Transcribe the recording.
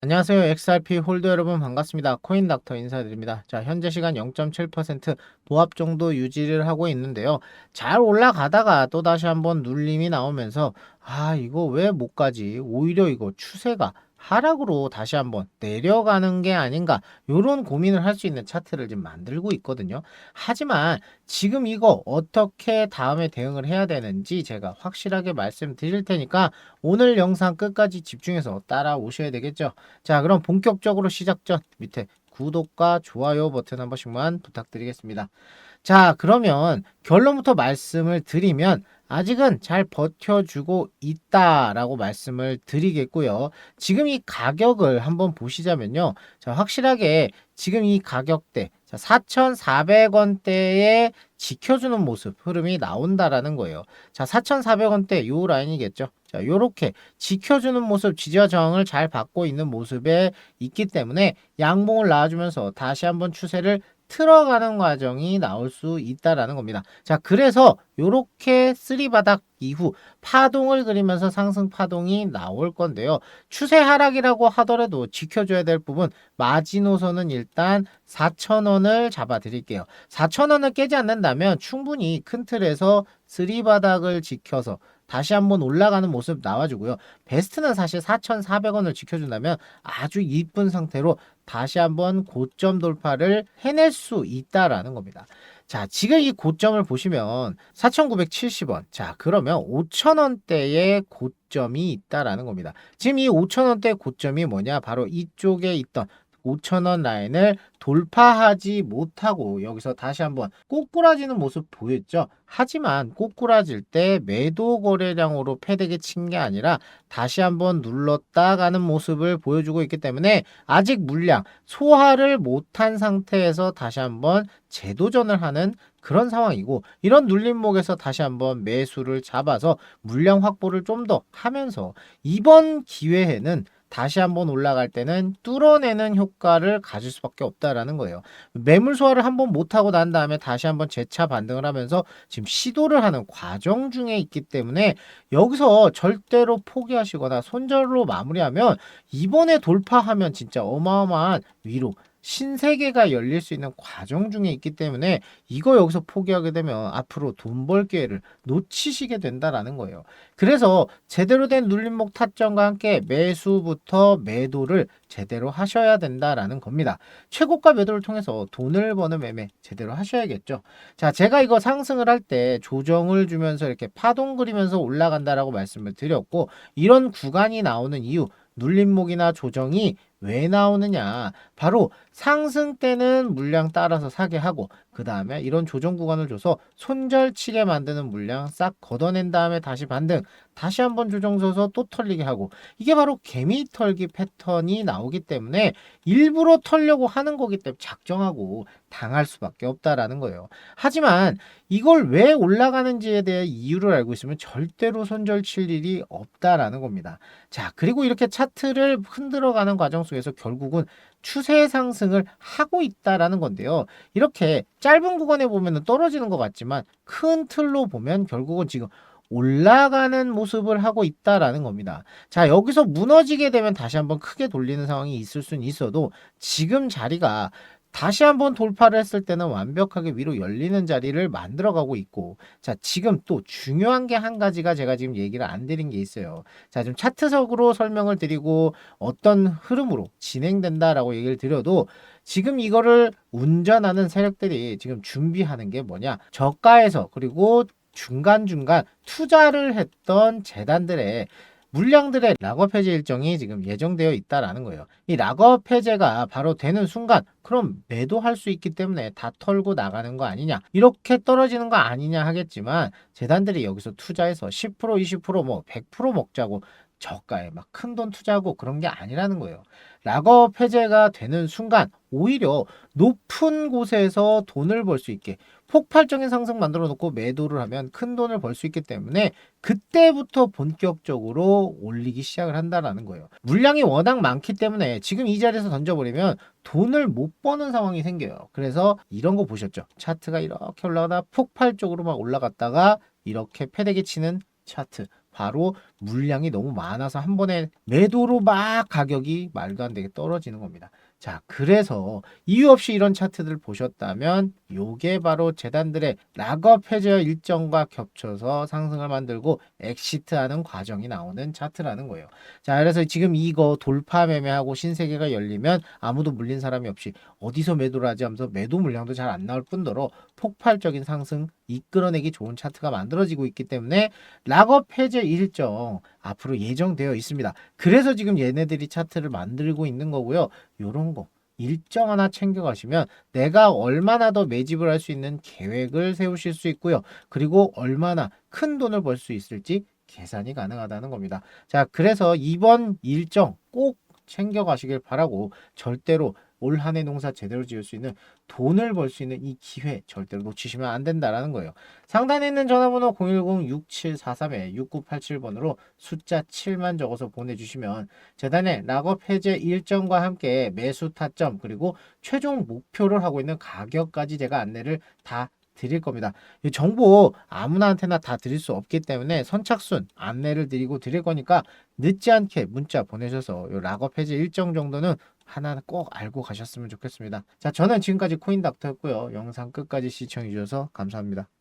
안녕하세요. XRP 홀더 여러분 반갑습니다. 코인닥터 인사드립니다. 자, 현재 시간 0.7% 보합 정도 유지를 하고 있는데요. 잘 올라가다가 또 다시 한번 눌림이 나오면서 아, 이거 왜 못 가지? 오히려 이거 추세가 하락으로 다시 한번 내려가는 게 아닌가 요런 고민을 할 수 있는 차트를 지금 만들고 있거든요. 하지만 지금 이거 어떻게 다음에 대응을 해야 되는지 제가 확실하게 말씀드릴 테니까 오늘 영상 끝까지 집중해서 따라오셔야 되겠죠. 자, 그럼 본격적으로 시작 전 밑에 구독과 좋아요 버튼 한 번씩만 부탁드리겠습니다. 자, 그러면 결론부터 말씀을 드리면 아직은 잘 버텨주고 있다라고 말씀을 드리겠고요. 지금 이 가격을 한번 보시자면요. 자, 확실하게 지금 이 가격대 4,400원대에 지켜주는 모습 흐름이 나온다라는 거예요. 자, 4,400원대 요 라인이겠죠. 자, 요렇게 지켜주는 모습 지지와 저항을 잘 받고 있는 모습에 있기 때문에 양봉을 나와주면서 다시 한번 추세를 틀어가는 과정이 나올 수 있다라는 겁니다. 자, 그래서 요렇게 쓰리바닥 이후 파동을 그리면서 상승 파동이 나올 건데요. 추세 하락이라고 하더라도 지켜줘야 될 부분 마지노선은 일단 4,000원을 잡아 드릴게요. 4,000원을 깨지 않는다면 충분히 큰 틀에서 쓰리바닥을 지켜서 다시 한번 올라가는 모습 나와주고요. 베스트는 사실 4,400원을 지켜준다면 아주 이쁜 상태로 다시 한번 고점 돌파를 해낼 수 있다라는 겁니다. 자, 지금 이 고점을 보시면 4,970원. 자, 그러면 5,000원대의 고점이 있다라는 겁니다. 지금 이 5,000원대 고점이 뭐냐? 바로 이쪽에 있던 5,000원 라인을 돌파하지 못하고 여기서 다시 한번 꼬꾸라지는 모습 보였죠. 하지만 꼬꾸라질 때 매도 거래량으로 패대기 친 게 아니라 다시 한번 눌렀다 가는 모습을 보여주고 있기 때문에 아직 물량 소화를 못한 상태에서 다시 한번 재도전을 하는 그런 상황이고 이런 눌림목에서 다시 한번 매수를 잡아서 물량 확보를 좀 더 하면서 이번 기회에는 다시 한번 올라갈 때는 뚫어내는 효과를 가질 수밖에 없다라는 거예요. 매물 소화를 한번 못하고 난 다음에 다시 한번 재차 반등을 하면서 지금 시도를 하는 과정 중에 있기 때문에 여기서 절대로 포기하시거나 손절로 마무리하면 이번에 돌파하면 진짜 어마어마한 위로 신세계가 열릴 수 있는 과정 중에 있기 때문에 이거 여기서 포기하게 되면 앞으로 돈 벌 기회를 놓치시게 된다라는 거예요. 그래서 제대로 된 눌림목 타점과 함께 매수부터 매도를 제대로 하셔야 된다라는 겁니다. 최고가 매도를 통해서 돈을 버는 매매 제대로 하셔야겠죠. 자, 제가 이거 상승을 할 때 조정을 주면서 이렇게 파동 그리면서 올라간다라고 말씀을 드렸고 이런 구간이 나오는 이유 눌림목이나 조정이 왜 나오느냐? 바로 상승 때는 물량 따라서 사게 하고 그 다음에 이런 조정 구간을 줘서 손절치게 만드는 물량 싹 걷어낸 다음에 다시 반등 다시 한번 조정 줘서 또 털리게 하고 이게 바로 개미 털기 패턴이 나오기 때문에 일부러 털려고 하는 거기 때문에 작정하고 당할 수밖에 없다라는 거예요. 하지만 이걸 왜 올라가는지에 대해 이유를 알고 있으면 절대로 손절 칠 일이 없다라는 겁니다. 자, 그리고 이렇게 차트를 흔들어가는 과정 속에서 결국은 추세 상승을 하고 있다라는 건데요. 이렇게 짧은 구간에 보면 떨어지는 것 같지만 큰 틀로 보면 결국은 지금 올라가는 모습을 하고 있다라는 겁니다. 자, 여기서 무너지게 되면 다시 한번 크게 돌리는 상황이 있을 수는 있어도 지금 자리가 다시 한번 돌파를 했을 때는 완벽하게 위로 열리는 자리를 만들어가고 있고, 자, 지금 또 중요한 게 한 가지가 제가 지금 얘기를 안 드린 게 있어요. 자, 좀 차트적으로 설명을 드리고 어떤 흐름으로 진행된다라고 얘기를 드려도 지금 이거를 운전하는 세력들이 지금 준비하는 게 뭐냐? 저가에서 그리고 중간중간 투자를 했던 재단들의 물량들의 락업 해제 일정이 지금 예정되어 있다라는 거예요. 이 락업 해제가 바로 되는 순간 그럼 매도할 수 있기 때문에 다 털고 나가는 거 아니냐 이렇게 떨어지는 거 아니냐 하겠지만 재단들이 여기서 투자해서 10% 20%뭐 100% 먹자고 저가에 막 큰 돈 투자하고 그런 게 아니라는 거예요. 락업 해제가 되는 순간 오히려 높은 곳에서 돈을 벌 수 있게 폭발적인 상승 만들어 놓고 매도를 하면 큰 돈을 벌 수 있기 때문에 그때부터 본격적으로 올리기 시작을 한다라는 거예요. 물량이 워낙 많기 때문에 지금 이 자리에서 던져버리면 돈을 못 버는 상황이 생겨요. 그래서 이런 거 보셨죠? 차트가 이렇게 올라가다 폭발적으로 막 올라갔다가 이렇게 패대기 치는 차트 바로 물량이 너무 많아서 한 번에 매도로 막 가격이 말도 안 되게 떨어지는 겁니다. 자, 그래서 이유 없이 이런 차트들 보셨다면 요게 바로 재단들의 락업 해제 일정과 겹쳐서 상승을 만들고 엑시트하는 과정이 나오는 차트라는 거예요. 자, 그래서 지금 이거 돌파 매매하고 신세계가 열리면 아무도 물린 사람이 없이 어디서 매도를 하지 하면서 매도 물량도 잘 안 나올 뿐더러 폭발적인 상승 이끌어내기 좋은 차트가 만들어지고 있기 때문에 락업 해제 일정 앞으로 예정되어 있습니다. 그래서 지금 얘네들이 차트를 만들고 있는 거고요. 요런 거 일정 하나 챙겨가시면 내가 얼마나 더 매집을 할 수 있는 계획을 세우실 수 있고요. 그리고 얼마나 큰 돈을 벌 수 있을지 계산이 가능하다는 겁니다. 자, 그래서 이번 일정 꼭 챙겨가시길 바라고 절대로 올 한 해 농사 제대로 지을 수 있는 돈을 벌 수 있는 이 기회 절대로 놓치시면 안 된다라는 거예요. 상단에 있는 전화번호 010-6743-6987번으로 숫자 7만 적어서 보내주시면 재단의 락업 해제 일정과 함께 매수 타점 그리고 최종 목표를 하고 있는 가격까지 제가 안내를 다 드릴 겁니다. 이 정보 아무나한테나 다 드릴 수 없기 때문에 선착순 안내를 드리고 드릴 거니까 늦지 않게 문자 보내셔서 요 락업 해제 일정 정도는 하나 꼭 알고 가셨으면 좋겠습니다. 자, 저는 지금까지 코인닥터였고요. 영상 끝까지 시청해 주셔서 감사합니다.